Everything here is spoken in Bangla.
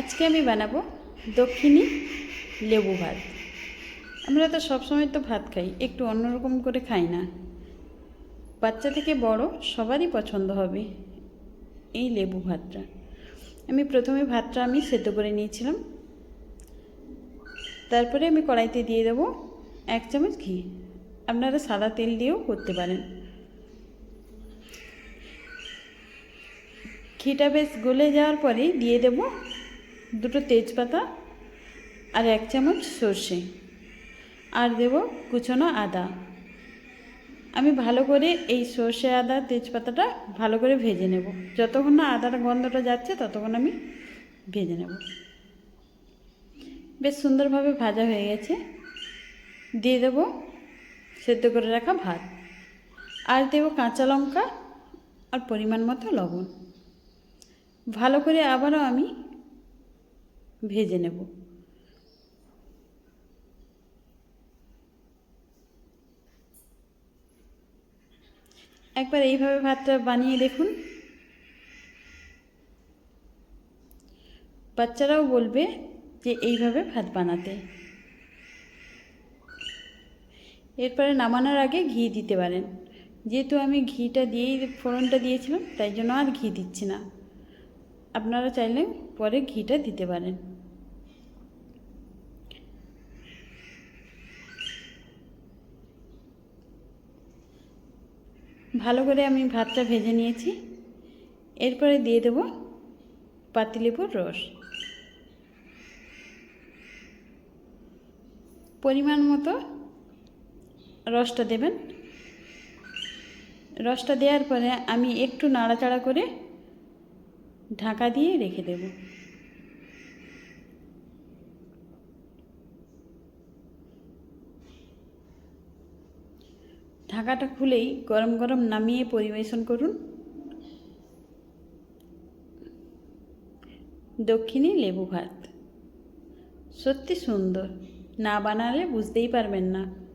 আজকে আমি বানাবো দক্ষিণী লেবু ভাত। আমরা তো সবসময় তো ভাত খাই, একটু অন্যরকম করে খাই না। বাচ্চা থেকে বড় সবারই পছন্দ হবে এই লেবু ভাতটা। আমি প্রথমে ভাতটা আমি সেদ্ধ করে নিয়েছিলাম। তারপরে আমি কড়াইতে দিয়ে দেবো এক চামচ ঘি। আপনারা সাদা তেল দিয়েও করতে পারেন। ঘিটা বেশ গলে যাওয়ার পরে দিয়ে দেব দুটো তেজপাতা আর এক চামচ সর্ষে। আর দেব কুচনো আদা। আমি ভালো করে এই সর্ষে আদা তেজপাতাটা ভালো করে ভেজে নেব। যতক্ষণ না আদাটা গন্ধটা যাচ্ছে, ততক্ষণ আমি ভেজে নেব। বেশ সুন্দরভাবে ভাজা হয়ে গেছে। দিয়ে দেবো সেদ্ধ করে রাখা ভাত। আর দেবো কাঁচা লঙ্কা আর পরিমাণ মতো লবণ। ভালো করে আবারও আমি ভেজে নেব। একবার এইভাবে ভাতটা বানিয়ে দেখুন। বাচ্চারাও বলবে যে এইভাবে ভাত বানাতে। এরপরে নামানোর আগে ঘি দিতে পারেন। যেহেতু আমি ঘিটা দিয়েই ফোড়নটা দিয়েছিলাম, তাই জন্য আর ঘি দিচ্ছি না। আপনারা চাইলে পরে ঘিটা দিতে পারেন। ভালো করে আমি ভাতটা ভেজে নিয়েছি। এরপরে দিয়ে দেব পাতিলেবুর রস। পরিমাণ মতো রসটা দেবেন। রসটা দেওয়ার পরে আমি একটু নাড়াচাড়া করে ঢাকা দিয়ে রেখে দেব। ঢাকাটা খুলেই গরম গরম নামিয়ে পরিবেশন করুন। দক্ষিণী লেবু ভাত। সত্যি সুন্দর। না বানালে বুঝতেই পারবেন না।